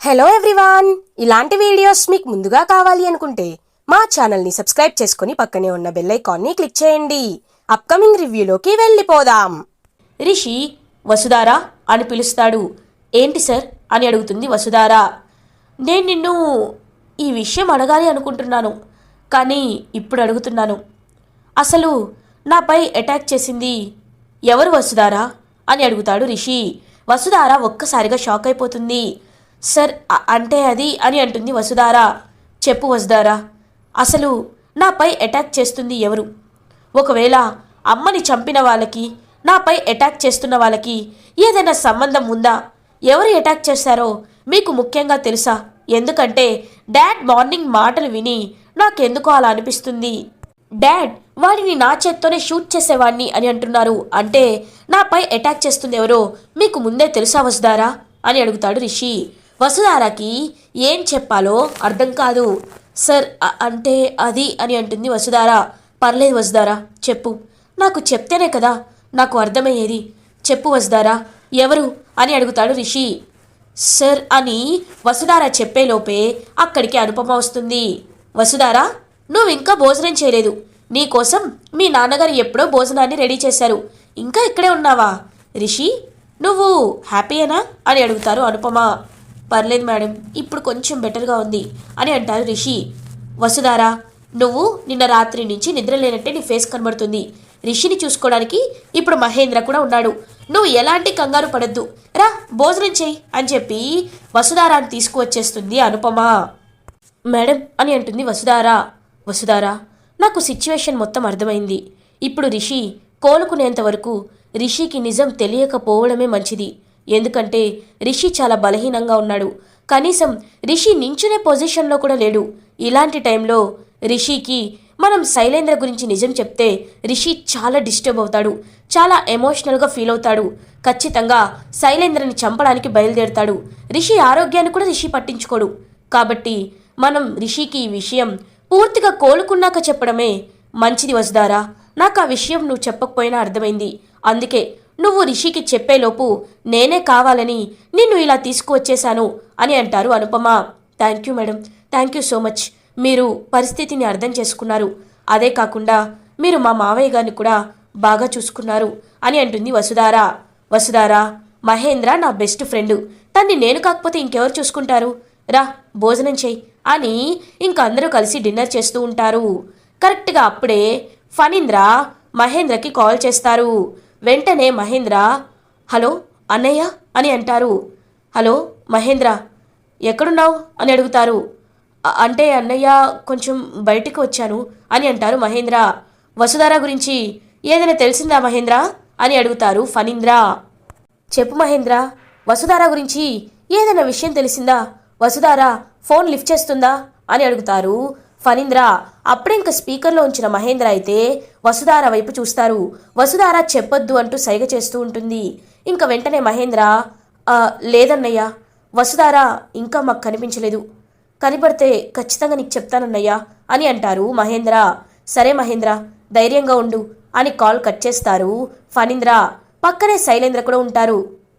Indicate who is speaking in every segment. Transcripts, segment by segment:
Speaker 1: Hello everyone ఇలాంటి videos మీకు ముందుగా కావాలి అనుకుంటే మా ఛానల్ని సబ్స్క్రైబ్ చేసుకుని పక్కనే ఉన్న బెల్ ఐకాన్ని క్లిక్ చేయండి. అప్కమింగ్ రివ్యూలోకి వెళ్ళిపోదాం.
Speaker 2: రిషి వసుధారా అని పిలుస్తాడు. ఏంటి సార్? అని అడుగుతుంది వసుధారా. నేను నిన్ను ఈ విషయం అడగాలి అనుకుంటున్నాను కానీ ఇప్పుడు అడుగుతున్నాను. అసలు నాపై అటాక్ చేసింది ఎవరు వసుధారా? అని అడుగుతాడు రిషి. వసుధారా ఒక్కసారిగా షాక్ అయిపోతుంది. సార్ అంటే అది అని అంటుంది వసుధారా. చెప్పు వసుధారా అసలు నాపై అటాక్ చేస్తుంది ఎవరు? ఒకవేళ అమ్మని చంపిన వాళ్ళకి నాపై అటాక్ చేస్తున్న వాళ్ళకి ఏదైనా సంబంధం ఉందా? ఎవరు అటాక్ చేశారో మీకు ముఖ్యంగా తెలుసా? ఎందుకంటే డాడ్ మార్నింగ్ మాటలు విని నాకెందుకో అలా అనిపిస్తుంది. డాడ్ వాడిని నా చేత్తోనే షూట్ చేసేవాడిని అని అంటున్నారు. అంటే నాపై అటాక్ చేస్తుంది ఎవరో మీకు ముందే తెలుసా వసుదారా అని అడుగుతాడు రిషి. వసుధారాకి ఏం చెప్పాలో అర్థం కాదు. సార్ అంటే అది అని అంటుంది వసుధార. పర్లేదు వసుధారా చెప్పు. నాకు చెప్తేనే కదా నాకు అర్థమయ్యేది. చెప్పు వసుధారా ఎవరు అని అడుగుతాడు రిషి. సార్ అని వసుధార చెప్పేలోపే అక్కడికి అనుపమ వస్తుంది. వసుధారా నువ్వు ఇంకా భోజనం చేయలేదు. నీకోసం మీ నాన్నగారు ఎప్పుడో భోజనాన్ని రెడీ చేశారు. ఇంకా ఇక్కడే ఉన్నావా? రిషి నువ్వు హ్యాపీయేనా అని అడుగుతారు అనుపమ. పర్లేదు మేడం ఇప్పుడు కొంచెం బెటర్గా ఉంది అని అంటారు రిషి. వసుధారా నువ్వు నిన్న రాత్రి నుంచి నిద్ర లేనట్టే నీ ఫేస్ కనబడుతుంది. రిషిని చూసుకోవడానికి ఇప్పుడు మహేంద్ర కూడా ఉన్నాడు. నువ్వు ఎలాంటి కంగారు పడద్దు. రా భోజనం చెయ్యి అని చెప్పి వసుధారాన్ని తీసుకువచ్చేస్తుంది అనుపమ. మేడం అని అంటుంది వసుధారా. వసుధారా నాకు సిచ్యువేషన్ మొత్తం అర్థమైంది. ఇప్పుడు రిషి కోలుకునేంత వరకు రిషికి నిజం తెలియకపోవడమే మంచిది. ఎందుకంటే రిషి చాలా బలహీనంగా ఉన్నాడు. కనీసం రిషి నించునే పొజిషన్లో కూడా లేడు. ఇలాంటి టైంలో రిషికి మనం శైలేంద్ర గురించి నిజం చెప్తే రిషి చాలా డిస్టర్బ్ అవుతాడు. చాలా ఎమోషనల్గా ఫీల్ అవుతాడు. ఖచ్చితంగా శైలేంద్రని చంపడానికి బయలుదేరుతాడు. రిషి ఆరోగ్యాన్ని కూడా రిషి పట్టించుకోడు. కాబట్టి మనం రిషికి ఈ విషయం పూర్తిగా కోలుకున్నాక చెప్పడమే మంచిది వసుదారా నాకు ఆ విషయం నువ్వు చెప్పకపోయినా అర్థమైంది. అందుకే నువ్వు రిషికి చెప్పేలోపు నేనే కావాలని నిన్ను ఇలా తీసుకువచ్చేశాను అని అంటారు Anupama. Thank you madam thank you so much మీరు పరిస్థితిని అర్థం చేసుకున్నారు. అదే కాకుండా మీరు మా మావయ్య గారిని కూడా బాగా చూసుకున్నారు అని అంటుంది వసుధారా. వసుధారా మహేంద్ర నా బెస్ట్ ఫ్రెండ్. తన్ని నేను కాకపోతే ఇంకెవరు చూసుకుంటారు? రా భోజనం చెయ్యి అని ఇంక అందరూ కలిసి డిన్నర్ చేస్తూ ఉంటారు. కరెక్ట్గా అప్పుడే ఫణీంద్ర మహేంద్రకి కాల్ చేస్తారు. వెంటనే మహేంద్ర హలో అన్నయ్య అని అంటారు. హలో మహేంద్ర ఎక్కడున్నావు? అని అడుగుతారు. అంటే అన్నయ్య కొంచెం బయటికి వచ్చాను అని అంటారు మహేంద్ర. వసుధార గురించి ఏదైనా తెలిసిందా మహేంద్ర? అని అడుగుతారు ఫణీంద్ర. చెప్పు మహేంద్ర వసుధార గురించి ఏదైనా విషయం తెలిసిందా? వసుధార ఫోన్ లిఫ్ట్ చేస్తుందా? అని అడుగుతారు ఫణీంద్ర అప్పుడే ఇంక స్పీకర్లో ఉంచిన మహేంద్ర అయితే వసుధార వైపు చూస్తారు. వసుధార చెప్పొద్దు అంటూ సైగ చేస్తూ ఉంటుంది. ఇంక వెంటనే మహేంద్ర లేదన్నయ్యా వసుధార ఇంకా మాకు కనిపించలేదు. కనిపడితే ఖచ్చితంగా నీకు చెప్తానన్నయ్యా అని అంటారు మహేంద్ర. సరే మహేంద్ర ధైర్యంగా ఉండు అని కాల్ కట్ చేస్తారు ఫణీంద్ర. పక్కనే శైలేంద్ర కూడా ఉంటారు.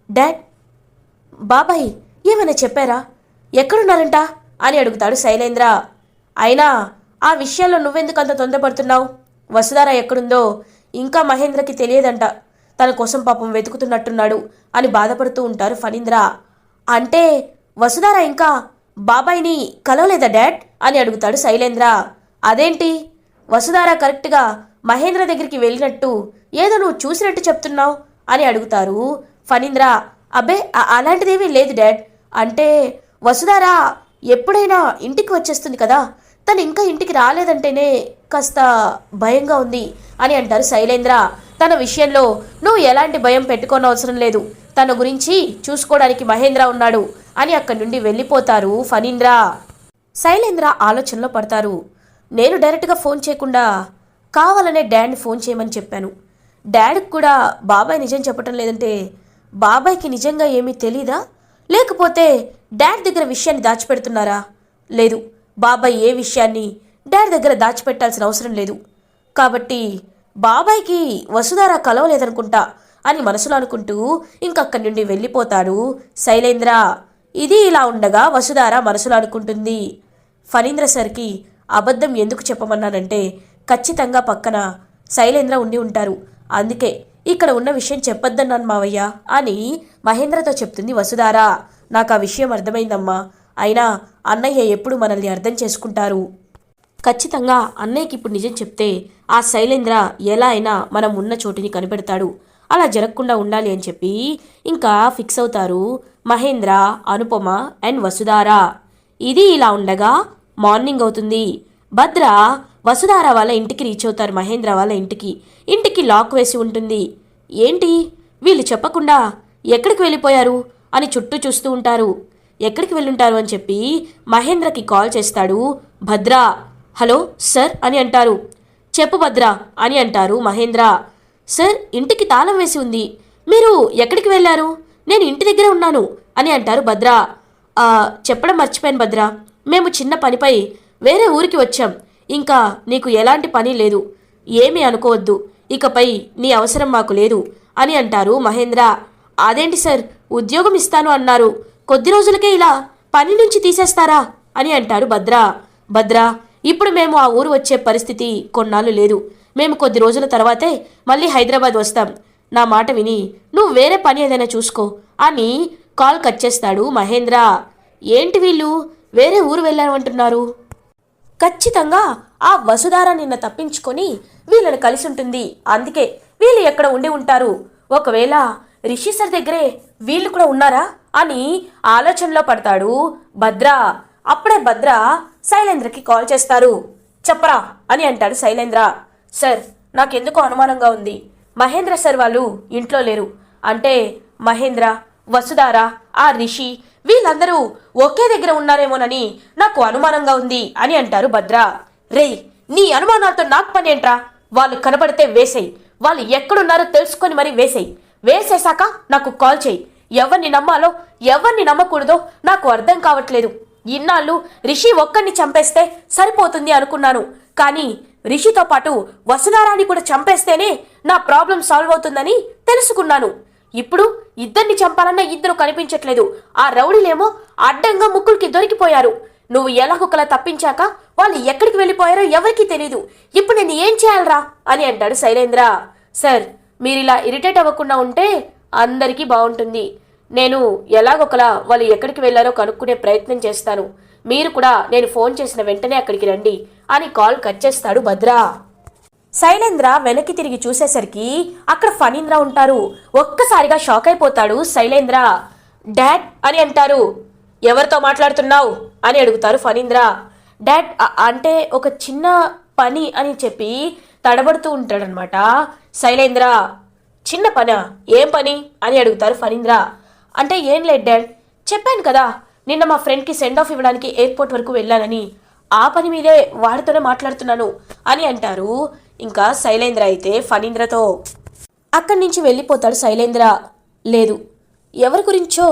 Speaker 2: డాడ్ బాబాయ్ ఏమైనా చెప్పారా? ఎక్కడున్నారంట? అని అడుగుతాడు శైలేంద్ర. అయినా ఆ విషయంలో నువ్వెందుకు అంత తొందరపడుతున్నావు? వసుధార ఎక్కడుందో ఇంకా మహేంద్రకి తెలియదంట. తన కోసం పాపం వెతుకుతున్నట్టున్నాడు అని బాధపడుతూ ఉంటారు ఫణీంద్ర. అంటే వసుధార ఇంకా బాబాయ్ని కలవలేదా డాడ్? అని అడుగుతాడు శైలేంద్ర. అదేంటి? వసుధార కరెక్ట్గా మహేంద్ర దగ్గరికి వెళ్ళినట్టు ఏదో నువ్వు చూసినట్టు చెప్తున్నావు అని అడుగుతారు ఫణీంద్ర. అబ్బే అలాంటిదేమీ లేదు డాడ్. అంటే వసుధార ఎప్పుడైనా ఇంటికి వచ్చేస్తుంది కదా? తను ఇంకా ఇంటికి రాలేదంటేనే కాస్త భయంగా ఉంది అని అంటారు శైలేంద్ర. తన విషయంలో నువ్వు ఎలాంటి భయం పెట్టుకోని అవసరం లేదు. తన గురించి చూసుకోవడానికి మహేంద్ర ఉన్నాడు అని అక్కడి నుండి వెళ్ళిపోతారు ఫనీంద్ర శైలేంద్ర ఆలోచనలో పడతారు. నేను డైరెక్ట్గా ఫోన్ చేయకుండా కావాలనే డాడ్ని ఫోన్ చేయమని చెప్పాను. డాడ్కి కూడా బాబాయ్ నిజం చెప్పటం లేదంటే బాబాయ్కి నిజంగా ఏమీ తెలీదా? లేకపోతే డాడ్ దగ్గర విషయాన్ని దాచిపెడుతున్నారా? లేదు. బాబాయ్ ఏ విషయాన్ని డాడ్ దగ్గర దాచిపెట్టాల్సిన అవసరం లేదు. కాబట్టి బాబాయ్కి వసుధార కలవలేదనుకుంటా అని మనసులో అనుకుంటూ ఇంకక్కడి నుండి వెళ్ళిపోతాడు. శైలేంద్ర ఇది ఇలా ఉండగా వసుధార మనసులో అనుకుంటుంది. ఫణీంద్ర సార్కి అబద్ధం ఎందుకు చెప్పమన్నానంటే ఖచ్చితంగా పక్కన శైలేంద్ర ఉండి ఉంటారు. అందుకే ఇక్కడ ఉన్న విషయం చెప్పొద్దన్నాను మావయ్య అని మహేంద్రతో చెప్తుంది వసుధార. నాకు ఆ విషయం అర్థమైందమ్మా. అయినా అన్నయ్య ఎప్పుడు మనల్ని అర్థం చేసుకుంటారు? ఖచ్చితంగా అన్నయ్యకి ఇప్పుడు నిజం చెప్తే ఆ శైలేంద్ర ఎలా అయినా మనం ఉన్న చోటుని కనిపెడతాడు. అలా జరగకుండా ఉండాలి అని చెప్పి ఇంకా ఫిక్స్ అవుతారు మహేంద్ర అనుపమ అండ్ వసుధార. ఇది ఇలా ఉండగా మార్నింగ్ అవుతుంది. భద్ర వసుధార వాళ్ళ ఇంటికి రీచ్ అవుతారు. మహేంద్ర వాళ్ళ ఇంటికి. ఇంటికి లాక్ వేసి ఉంటుంది. ఏంటి? వీళ్ళు చెప్పకుండా ఎక్కడికి వెళ్ళిపోయారు? అని చుట్టూ చూస్తూ ఉంటారు. ఎక్కడికి వెళ్ళుంటారు అని చెప్పి మహేంద్రకి కాల్ చేస్తాడు. భద్ర హలో సార్ అని అంటారు. చెప్పు భద్ర అని అంటారు మహేంద్ర. సార్ ఇంటికి తాళం వేసి ఉంది. మీరు ఎక్కడికి వెళ్ళారు? నేను ఇంటి దగ్గర ఉన్నాను అని అంటారు భద్ర. చెప్పడం మర్చిపోయాను భద్ర. మేము చిన్న పనిపై వేరే ఊరికి వచ్చాం. ఇంకా నీకు ఎలాంటి పని లేదు. ఏమీ అనుకోవద్దు. ఇకపై నీ అవసరం మాకు లేదు అని అంటారు మహేంద్ర. అదేంటి సార్? ఉద్యోగం ఇస్తాను అన్నారు. కొద్ది రోజులకే ఇలా పని నుంచి తీసేస్తారా అని అంటాడు భద్ర. భద్ర ఇప్పుడు మేము ఆ ఊరు వచ్చే పరిస్థితి కొన్నాళ్ళు లేదు. మేము కొద్ది రోజుల తర్వాతే మళ్ళీ హైదరాబాద్ వస్తాం. నా మాట విని నువ్వు వేరే పని ఏదైనా చూసుకో అని కాల్ కట్ చేస్తాడు మహేంద్ర. ఏంటి వీళ్ళు? వేరే ఊరు వెళ్ళామంటున్నారు ఖచ్చితంగా ఆ వసుధార నిన్న తప్పించుకొని వీళ్ళని కలిసి ఉంటుంది. అందుకే వీళ్ళు ఎక్కడ ఉండి ఉంటారు? ఒకవేళ రిషి సార్ దగ్గరే వీళ్ళు కూడా ఉన్నారా? అని ఆలోచనలో పడతాడు భద్ర. అప్పుడే భద్ర శైలేంద్రకి కాల్ చేస్తారు. చెప్పరా అని అంటాడు శైలేంద్ర. సార్ నాకెందుకు అనుమానంగా ఉంది. మహేంద్ర సార్ వాళ్ళు ఇంట్లో లేరు. అంటే మహేంద్ర వసుధార ఆ రిషి వీళ్ళందరూ ఒకే దగ్గర ఉన్నారేమోనని నాకు అనుమానంగా ఉంది అని అంటారు భద్ర. రేయ్ నీ అనుమానాలతో నాకు పని ఏంట్రా? వాళ్ళు కనబడితే వేసేయ్. వాళ్ళు ఎక్కడున్నారో తెలుసుకొని మరీ వేసేయ్. వేసేశాక నాకు కాల్ చేయి. ఎవరిని నమ్మాలో ఎవరిని నమ్మకూడదో నాకు అర్థం కావట్లేదు. ఇన్నాళ్ళు రిషి ఒక్కరిని చంపేస్తే సరిపోతుంది అనుకున్నాను. కానీ రిషితో పాటు వసుధారాన్ని కూడా చంపేస్తేనే నా ప్రాబ్లం సాల్వ్ అవుతుందని తెలుసుకున్నాను. ఇప్పుడు ఇద్దరిని చంపాలన్న ఇద్దరు కనిపించట్లేదు. ఆ రౌడీలేమో అడ్డంగా ముక్కులకి దొరికిపోయారు. నువ్వు ఎలాగొకలా తప్పించాక వాళ్ళు ఎక్కడికి వెళ్ళిపోయారో ఎవరికీ తెలీదు. ఇప్పుడు నేను ఏం చేయాలరా? అని అంటాడు శైలేంద్ర. సార్ మీరు ఇలా ఇరిటేట్ అవ్వకుండా ఉంటే అందరికీ బాగుంటుంది. నేను ఎలాగొకలా వాళ్ళు ఎక్కడికి వెళ్ళారో కనుక్కునే ప్రయత్నం చేస్తాను. మీరు కూడా నేను ఫోన్ చేసిన వెంటనే అక్కడికి రండి అని కాల్ కట్ చేస్తాడు భద్రా. శైలేంద్ర వెనక్కి తిరిగి చూసేసరికి అక్కడ ఫణీంద్ర ఉంటారు. ఒక్కసారిగా షాక్ అయిపోతాడు శైలేంద్ర. డాడ్ అని అంటారు. ఎవరితో మాట్లాడుతున్నావు? అని అడుగుతారు ఫణీంద్ర. డాడ్ అంటే ఒక చిన్న పని అని చెప్పి తడబడుతూ ఉంటాడనమాట శైలేంద్ర. చిన్న పనా? ఏం పని? అని అడుగుతారు ఫణీంద్ర. అంటే ఏం లేదు డాడ్. చెప్పాను కదా నిన్న మా ఫ్రెండ్కి సెండ్ ఆఫ్ ఇవ్వడానికి ఎయిర్పోర్ట్ వరకు వెళ్ళానని. ఆ పని మీదే వాడితోనే మాట్లాడుతున్నాను అని అంటారు. ఇంకా శైలేంద్ర అయితే ఫణీంద్రతో అక్కడి నుంచి వెళ్ళిపోతాడు శైలేంద్ర. లేదు ఎవరి గురించో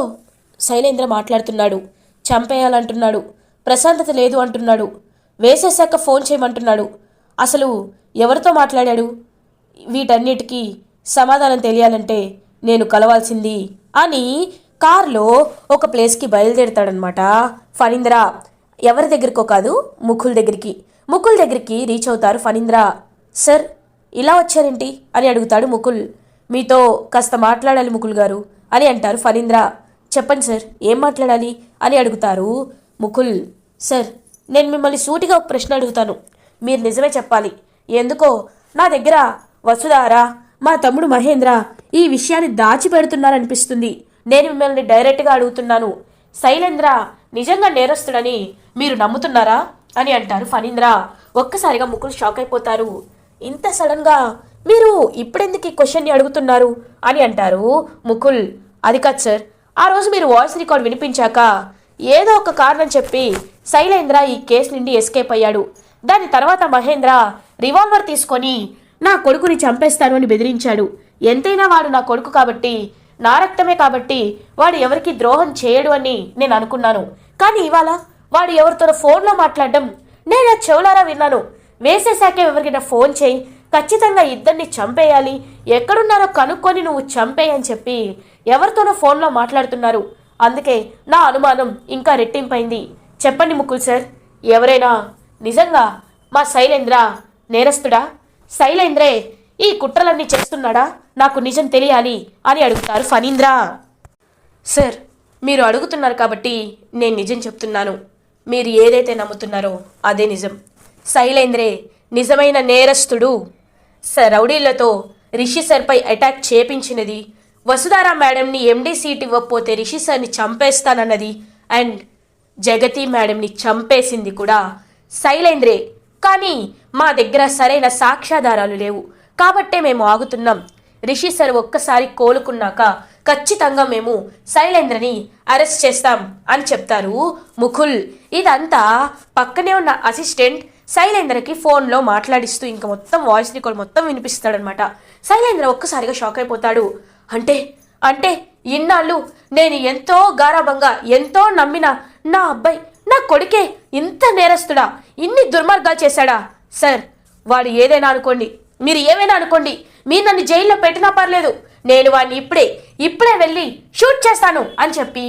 Speaker 2: శైలేంద్ర మాట్లాడుతున్నాడు. చంపేయాలంటున్నాడు. ప్రశాంతత లేదు అంటున్నాడు. వేసేశాక ఫోన్ చేయమంటున్నాడు. అసలు ఎవరితో మాట్లాడాడు? వీటన్నిటికీ సమాధానం తెలియాలంటే నేను కలవాల్సింది అని కార్లో ఒక ప్లేస్కి బయలుదేరుతాడనమాట ఫణీంద్ర ఎవరి దగ్గరికో కాదు ముకుల్ దగ్గరికి. ముకుల్ దగ్గరికి రీచ్ అవుతారు ఫణీంద్ర. సార్ ఇలా వచ్చారేంటి? అని అడుగుతాడు ముకుల్. మీతో కాస్త మాట్లాడాలి ముకుల్ గారు అని అంటారు ఫణీంద్ర. చెప్పండి సార్ ఏం మాట్లాడాలి? అని అడుగుతారు ముకుల్. సార్ నేను మిమ్మల్ని సూటిగా ఒక ప్రశ్న అడుగుతాను. మీరు నిజమే చెప్పాలి. ఎందుకో నా దగ్గర వసుధారా మా తమ్ముడు మహేంద్ర ఈ విషయాన్ని దాచిపెడుతున్నారనిపిస్తుంది. నేను మిమ్మల్ని డైరెక్ట్గా అడుగుతున్నాను. శైలేంద్ర నిజంగా నేరస్తుడని మీరు నమ్ముతున్నారా? అని అంటారు ఫణీంద్ర. ఒక్కసారిగా ముకుల్ షాక్ అయిపోతారు. ఇంత సడన్గా మీరు ఇప్పుడెందుకు ఈ క్వశ్చన్ని అడుగుతున్నారు? అని అంటారు ముకుల్. అది కాదు సార్ ఆ రోజు మీరు వాయిస్ రికార్డ్ వినిపించాక ఏదో ఒక కారణం చెప్పి శైలేంద్ర ఈ కేసు నుండి ఎస్కేప్ అయ్యాడు. దాని తర్వాత మహేంద్ర రివాల్వర్ తీసుకొని నా కొడుకుని చంపేస్తాను అని బెదిరించాడు. ఎంతైనా వాడు నా కొడుకు కాబట్టి నా రక్తమే కాబట్టి వాడు ఎవరికి ద్రోహం చేయడు అని నేను అనుకున్నాను. కానీ ఇవాళ వాడు ఎవరితోనో ఫోన్లో మాట్లాడడం నేను ఆ చెవులారా విన్నాను. వేసేశాకే ఎవరికైనా ఫోన్ చేయి ఖచ్చితంగా ఇద్దరిని చంపేయాలి ఎక్కడున్నారో కనుక్కొని నువ్వు చంపేయని చెప్పి ఎవరితోనో ఫోన్లో మాట్లాడుతున్నారు. అందుకే నా అనుమానం ఇంకా రెట్టింపైంది. చెప్పండి ముకుల్ సార్ ఎవరైనా నిజంగా మా శైలేంద్ర నేరస్తుడా? శైలేంద్రే ఈ కుట్రలన్నీ చేస్తున్నాడా? నాకు నిజం తెలియాలి అని అడుగుతారు ఫణీంద్ర. సార్ మీరు అడుగుతున్నారు కాబట్టి నేను నిజం చెప్తున్నాను. మీరు ఏదైతే నమ్ముతున్నారో అదే నిజం. శైలేంద్రే నిజమైన నేరస్తుడు. రౌడీలతో రిషి సార్పై అటాక్ చేపించినది. వసుధారా మేడంని ఎండీ సీట్ ఇవ్వకపోతే రిషి సార్ని చంపేస్తానన్నది. అండ్ జగతి మేడంని చంపేసింది కూడా శైలేంద్రే కానీ మా దగ్గర సరైన సాక్ష్యాధారాలు లేవు. కాబట్టే మేము ఆగుతున్నాం. రిషి సార్ ఒక్కసారి కోలుకున్నాక ఖచ్చితంగా మేము శైలేంద్రని అరెస్ట్ చేస్తాం అని చెప్తారు ముకుల్. ఇదంతా పక్కనే ఉన్న అసిస్టెంట్ శైలేంద్రకి ఫోన్లో మాట్లాడిస్తూ ఇంకా మొత్తం వాయిస్ రికార్డ్ మొత్తం వినిపిస్తాడనమాట శైలేంద్ర ఒక్కసారిగా షాక్ అయిపోతాడు. అంటే అంటే ఇన్నాళ్ళు నేను ఎంతో గారాభంగా ఎంతో నమ్మిన నా అబ్బాయి నా కొడుకే ఇంత నేరస్తుడా? ఇన్ని దుర్మార్గాలు చేశాడా? సార్ వాడు ఏదైనా అనుకోండి. మీరు ఏమైనా అనుకోండి. మీరు నన్ను జైల్లో పెట్టినా పర్లేదు. నేను వాడిని ఇప్పుడే ఇప్పుడే వెళ్ళి షూట్ చేస్తాను అని చెప్పి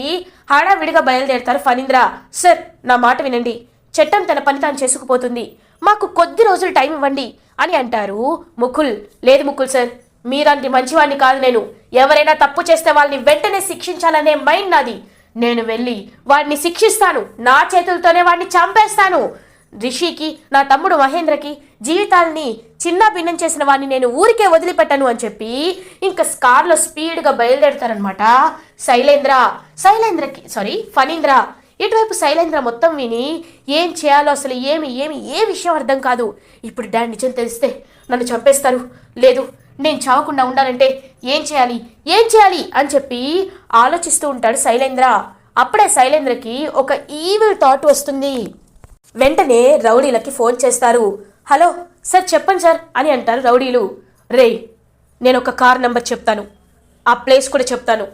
Speaker 2: హడావిడిగా బయలుదేరతారు ఫణీంద్ర. సార్ నా మాట వినండి. చట్టం తన పని తాను చేసుకుపోతుంది. మాకు కొద్ది రోజులు టైం ఇవ్వండి అని అంటారు ముకుల్. లేదు ముకుల్ సార్ మీరంటి మంచివాడిని కాదు నేను. ఎవరైనా తప్పు చేస్తే వాళ్ళని వెంటనే శిక్షించాలనే మైండ్ నాది. నేను వెళ్ళి వాడిని శిక్షిస్తాను. నా చేతులతోనే వాడిని చంపేస్తాను. రిషికి నా తమ్ముడు మహేంద్రకి జీవితాల్ని చిన్న భిన్నం చేసిన వాడిని నేను ఊరికే వదిలిపెట్టను అని చెప్పి ఇంకా స్కార్లో స్పీడ్గా బయలుదేరుతారనమాట శైలేంద్ర శైలేంద్రకి సారీ ఫణీంద్ర. ఇటువైపు శైలేంద్ర మొత్తం విని ఏం చేయాలో అసలు ఏమి ఏమి ఏ విషయం అర్థం కాదు. ఇప్పుడు డాడ్ నిజం తెలిస్తే నన్ను చంపేస్తారు. లేదు నేను చావకుండా ఉండాలంటే ఏం చేయాలి? ఏం చేయాలి? అని చెప్పి ఆలోచిస్తూ ఉంటాడు శైలేంద్ర. అప్పుడే శైలేంద్రకి ఒక ఈవిల్ థాట్ వస్తుంది. వెంటనే రౌడీలకి ఫోన్ చేస్తారు. హలో సార్ చెప్పండి సార్ అని అంటారు రౌడీలు. రే నేను ఒక కార్ నెంబర్ చెప్తాను. ఆ ప్లేస్ కూడా చెప్తాను.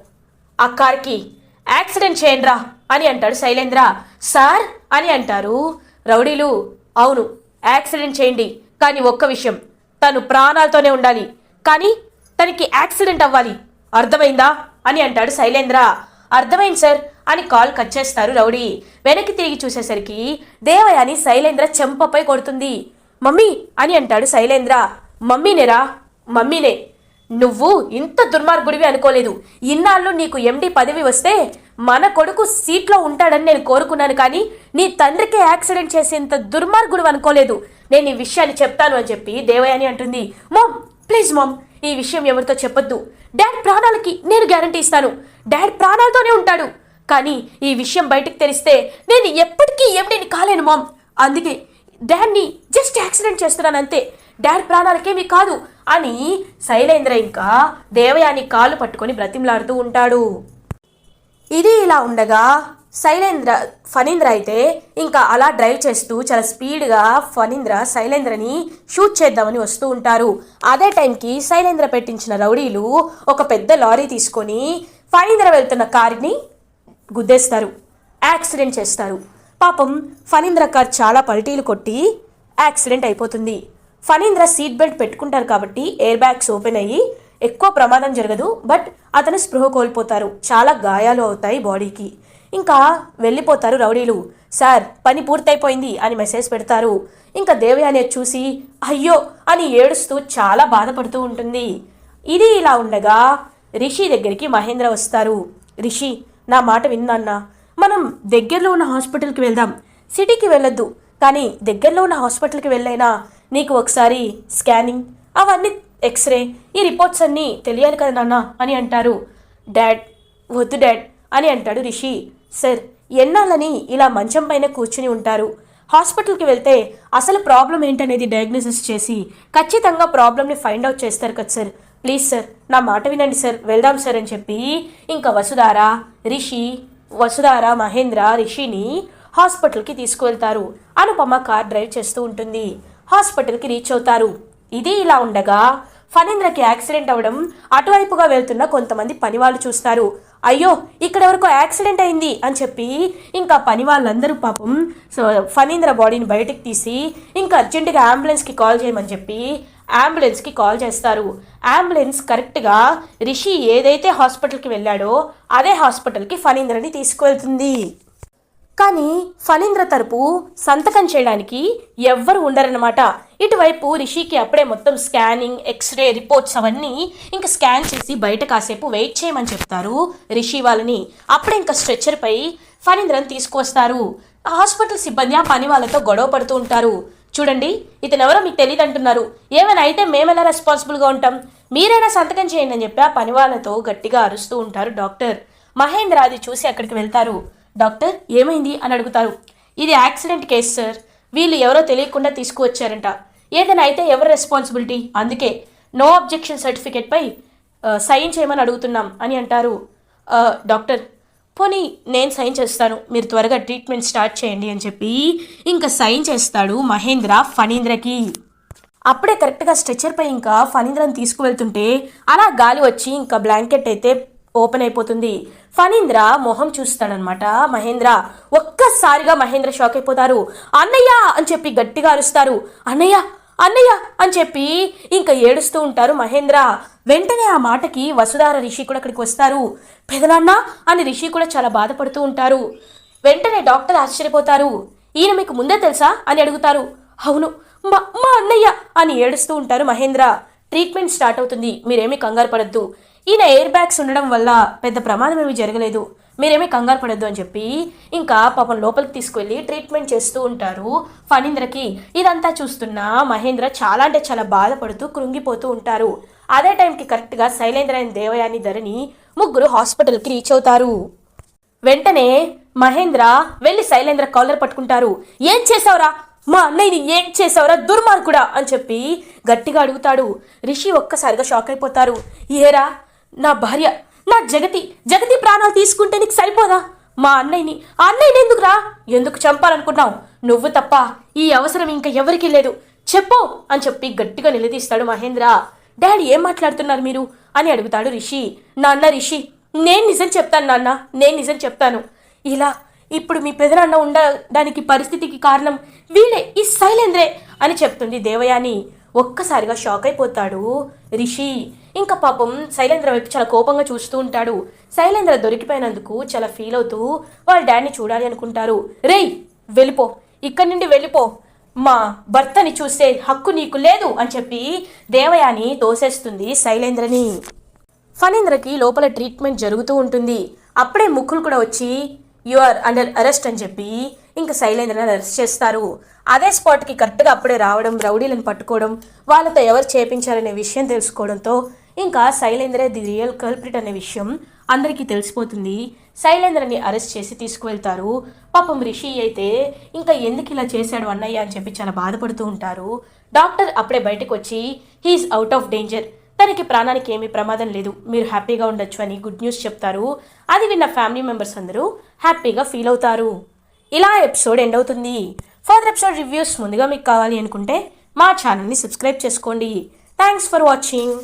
Speaker 2: ఆ కార్కి యాక్సిడెంట్ చేయండి రా అని అంటాడు శైలేంద్ర. సార్ అని అంటారు రౌడీలు. అవును యాక్సిడెంట్ చేయండి. కానీ ఒక్క విషయం తను ప్రాణాలతోనే ఉండాలి. కానీ తనకి యాక్సిడెంట్ అవ్వాలి. అర్థమైందా? అని అంటాడు శైలేంద్ర. అర్థమైంది సార్ అని కాల్ కట్ చేస్తారు రౌడీ. వెనక్కి తిరిగి చూసేసరికి దేవయాని శైలేంద్ర చెంపపై కొడుతుంది. మమ్మీ అని అంటాడు శైలేంద్ర. మమ్మీనేరా మమ్మీనే. నువ్వు ఇంత దుర్మార్గుడివి అనుకోలేదు. ఇన్నాళ్ళు నీకు ఎండి పదవి వస్తే మన కొడుకు సీట్లో ఉంటాడని నేను కోరుకున్నాను కానీ నీ తండ్రికే యాక్సిడెంట్ చేసేంత దుర్మార్గుడు అనుకోలేదు. నేను ఈ విషయాన్ని చెప్తాను అని చెప్పి దేవయాని అంటుంది. మామ్ ప్లీజ్ మామ్ ఈ విషయం ఎవరితో చెప్పొద్దు. డాడ్ ప్రాణాలకి నేను గ్యారంటీ ఇస్తాను. డాడ్ ప్రాణాలతోనే ఉంటాడు. కానీ ఈ విషయం బయటకు తెలిస్తే నేను ఎప్పటికీ ఎండిని కాలేను మామ్. అందుకే డాడ్ని జస్ట్ యాక్సిడెంట్ చేస్తున్నాను అంతే డాడ్ ప్రాణాలకేమీ కాదు అని శైలేంద్ర ఇంకా దేవయాని కాలు పట్టుకొని బ్రతిమలాడుతూ ఉంటాడు. ఇది ఇలా ఉండగా శైలేంద్ర ఫణీంద్ర అయితే ఇంకా అలా డ్రైవ్ చేస్తూ చాలా స్పీడ్గా ఫణీంద్ర శైలేంద్రని షూట్ చేద్దామని వస్తూ ఉంటారు. అదే టైంకి శైలేంద్ర పెట్టించిన రౌడీలు ఒక పెద్ద లారీ తీసుకొని ఫణీంద్ర వెళ్తున్న కారుని గుద్దేస్తారు. యాక్సిడెంట్ చేస్తారు. పాపం ఫణీంద్ర కార్ చాలా పల్టీలు కొట్టి యాక్సిడెంట్ అయిపోతుంది. ఫణీంద్ర సీట్ బెల్ట్ పెట్టుకుంటారు కాబట్టి ఎయిర్ బ్యాగ్స్ ఓపెన్ అయ్యి ఎక్కువ ప్రమాదం జరగదు బట్ అతను స్పృహ కోల్పోతారు. చాలా గాయాలు అవుతాయి బాడీకి ఇంకా వెళ్ళిపోతారు రౌడీలు. సార్ పని పూర్తయిపోయింది అని మెసేజ్ పెడతారు. ఇంకా దేవయాని చూసి అయ్యో అని ఏడుస్తూ చాలా బాధపడుతూ ఉంటుంది. ఇది ఇలా ఉండగా రిషి దగ్గరికి మహేంద్ర వస్తారు. రిషి నా మాట విన్నాన్నా మనం దగ్గరలో ఉన్న హాస్పిటల్కి వెళ్దాం. సిటీకి వెళ్ళొద్దు. కానీ దగ్గరలో ఉన్న హాస్పిటల్కి వెళ్ళైనా నీకు ఒకసారి స్కానింగ్ అవన్నీ ఎక్స్రే ఈ రిపోర్ట్స్ అన్నీ తెలియాలి కదా నాన్న అని అంటారు. డాడ్ వద్దు డాడ్ అని అంటాడు రిషి. సార్ ఎన్నాళ్ళని ఇలా మంచం పైన కూర్చుని ఉంటారు? హాస్పిటల్కి వెళ్తే అసలు ప్రాబ్లం ఏంటనేది డయాగ్నోసిస్ చేసి ఖచ్చితంగా ప్రాబ్లమ్ని ఫైండ్ అవుట్ చేస్తారు కదా సార్. ప్లీజ్ సార్ నా మాట వినండి సార్. వెళ్దాం సార్ అని చెప్పి ఇంకా వసుధార రిషి వసుధార మహేంద్ర రిషిని హాస్పిటల్కి తీసుకువెళ్తారు. అనుపమ కార్ డ్రైవ్ చేస్తూ ఉంటుంది. హాస్పిటల్కి రీచ్ అవుతారు. ఇది ఇలా ఉండగా ఫణీంద్రకి యాక్సిడెంట్ అవ్వడం అటువైపుగా వెళ్తున్న కొంతమంది పని వాళ్ళు చూస్తారు. అయ్యో ఇక్కడ ఎవరికో యాక్సిడెంట్ అయింది అని చెప్పి ఇంకా పని వాళ్ళందరూ పాపం సో ఫణీంద్ర బాడీని బయటకు తీసి ఇంకా అర్జెంటుగా అంబులెన్స్కి కాల్ చేయమని చెప్పి అంబులెన్స్కి కాల్ చేస్తారు. అంబులెన్స్ కరెక్ట్గా రిషి ఏదైతే హాస్పిటల్కి వెళ్ళాడో అదే హాస్పిటల్కి ఫణీంద్రని తీసుకువెళ్తుంది. కానీ ఫణీంద్ర తరపు సంతకం చేయడానికి ఎవ్వరు ఉండరన్నమాట. ఇటువైపు రిషికి అప్పుడే మొత్తం స్కానింగ్ ఎక్స్రే రిపోర్ట్స్ అవన్నీ ఇంకా స్కాన్ చేసి బయట కాసేపు వెయిట్ చేయమని చెప్తారు. రిషి వాళ్ళని అప్పుడే ఇంకా స్ట్రెచ్చర్పై ఫణీంద్రని తీసుకువస్తారు. హాస్పిటల్ సిబ్బంది ఆ పని వాళ్ళతో గొడవ పడుతూ ఉంటారు. చూడండి ఇతనెవరో ఎవరో మీకు తెలియదు అంటున్నారు. ఏమైనా అయితే మేమెలా రెస్పాన్సిబుల్గా ఉంటాం? మీరైనా సంతకం చేయండి అని చెప్పి ఆ పని వాళ్ళతో గట్టిగా అరుస్తూ ఉంటారు డాక్టర్. మహేంద్ర అది చూసి అక్కడికి వెళ్తారు. డాక్టర్ ఏమైంది? అని అడుగుతారు. ఇది యాక్సిడెంట్ కేసు సార్. వీళ్ళు ఎవరో తెలియకుండా తీసుకువచ్చారంట. ఏదైనా అయితే ఎవరు రెస్పాన్సిబిలిటీ అందుకే నో అబ్జెక్షన్ సర్టిఫికేట్పై సైన్ చేయమని అడుగుతున్నాం అని అంటారు డాక్టర్. పోనీ నేను సైన్ చేస్తాను మీరు త్వరగా ట్రీట్మెంట్ స్టార్ట్ చేయండి అని చెప్పి ఇంకా సైన్ చేస్తాడు మహేంద్ర ఫణీంద్రకి. అప్పుడే కరెక్ట్గా స్ట్రెచ్చర్పై ఇంకా ఫణీంద్రని తీసుకువెళ్తుంటే అలా గాలి వచ్చి ఇంకా బ్లాంకెట్ అయితే ఓపెన్ అయిపోతుంది. ఫణీంద్ర మొహం చూస్తాడనమాట మహేంద్ర ఒక్కసారిగా మహేంద్ర షాక్ అయిపోతారు. అన్నయ్య అని చెప్పి గట్టిగా అరుస్తారు. అన్నయ్య అన్నయ్య అని చెప్పి ఇంకా ఏడుస్తూ ఉంటారు మహేంద్ర. వెంటనే ఆ మాటకి వసుధార రిషి కూడా అక్కడికి వస్తారు. పెదనాన్న అని రిషి కూడా చాలా బాధపడుతూ ఉంటారు. వెంటనే డాక్టర్ ఆశ్చర్యపోతారు. ఈయన మీకు ముందే తెలుసా అని అడుగుతారు. అవును మా మా అన్నయ్య అని ఏడుస్తూ ఉంటారు మహేంద్ర. ట్రీట్మెంట్ స్టార్ట్ అవుతుంది. మీరేమీ కంగారు పడద్దు. ఈయన ఎయిర్ బ్యాగ్స్ ఉండడం వల్ల పెద్ద ప్రమాదం ఏమీ జరగలేదు. మీరేమీ కంగారు పడద్దు అని చెప్పి ఇంకా పాపం లోపలికి తీసుకెళ్ళి ట్రీట్మెంట్ చేస్తూ ఉంటారు. ఫణీంద్రకి ఇదంతా చూస్తున్న మహేంద్ర చాలా అంటే చాలా బాధపడుతూ కృంగిపోతూ ఉంటారు. అదే టైంకి కరెక్ట్గా శైలేంద్ర అండ్ దేవయాని ధరని ముగ్గురు హాస్పిటల్కి రీచ్ అవుతారు. వెంటనే మహేంద్ర వెళ్ళి శైలేంద్ర కాలర్ పట్టుకుంటారు. ఏం చేసావురా మా అన్నయ్యని ఏం చేసావురా దుర్మార్గుడా? అని చెప్పి గట్టిగా అడుగుతాడు. రిషి ఒక్కసారిగా షాక్ అయిపోతారు. ఏరా? నా భార్య నా జగతి జగతి ప్రాణాలు తీసుకుంటే నీకు సరిపోదా? మా అన్నయ్యని ఆ అన్నయ్యని ఎందుకురా? ఎందుకు చంపాలనుకున్నావు? నువ్వు తప్ప ఈ అవసరం ఇంకా ఎవరికీ లేదు. చెప్పు అని చెప్పి గట్టిగా నిలదీస్తాడు మహేంద్ర. డాడీ ఏం మాట్లాడుతున్నారు మీరు? అని అడుగుతాడు రిషి. నాన్న రిషి నేను నిజం చెప్తాను నాన్న నేను నిజం చెప్తాను. ఇలా ఇప్పుడు మీ పెదనాన్న ఉండడానికి పరిస్థితికి కారణం వీళ్ళే ఈ శైలేంద్రే అని చెప్తుంది దేవయాని. ఒక్కసారిగా షాక్ అయిపోతాడు రిషి. ఇంకా పాపం శైలేంద్ర వైపు చాలా కోపంగా చూస్తూ ఉంటాడు. శైలేంద్ర దొరికిపోయినందుకు చాలా ఫీల్ అవుతూ వాళ్ళ డాడీని చూడాలి అనుకుంటారు. రేయ్ వెళ్ళిపో. ఇక్కడి నుండి వెళ్ళిపో. మా భర్తని చూసే హక్కు నీకు లేదు అని చెప్పి దేవయాని తోసేస్తుంది శైలేంద్రని. ఫణీంద్రకి లోపల ట్రీట్మెంట్ జరుగుతూ ఉంటుంది. అప్పుడే ముక్కులు కూడా వచ్చి యు ఆర్ అండర్ అరెస్ట్ అని చెప్పి ఇంకా శైలేంద్రని అరెస్ట్ చేస్తారు. అదే స్పాట్కి కరెక్ట్గా అప్పుడే రావడం రౌడీలను పట్టుకోవడం వాళ్ళతో ఎవరు చేపించారనే విషయం తెలుసుకోవడంతో ఇంకా శైలేంద్ర ది రియల్ కల్ప్రిట్ అనే విషయం అందరికీ తెలిసిపోతుంది. శైలేంద్రని అరెస్ట్ చేసి తీసుకువెళ్తారు. పాపం రిషి అయితే ఇంకా ఎందుకు ఇలా చేశాడు అన్నయ్య అని చెప్పి చాలా బాధపడుతూ ఉంటారు. డాక్టర్ అప్పుడే బయటకు వచ్చి హీఈస్ అవుట్ ఆఫ్ డేంజర్. తనకి ప్రాణానికి ఏమీ ప్రమాదం లేదు. మీరు హ్యాపీగా ఉండొచ్చు అని గుడ్ న్యూస్ చెప్తారు. అది విన్న ఫ్యామిలీ మెంబర్స్ అందరూ హ్యాపీగా ఫీల్ అవుతారు. ఇలా ఎపిసోడ్ ఎండ్ అవుతుంది. ఫర్దర్ ఎపిసోడ్ రివ్యూస్ ముందుగా మీకు కావాలి అనుకుంటే మా ఛానల్ని సబ్స్క్రైబ్ చేసుకోండి. Thanks for watching.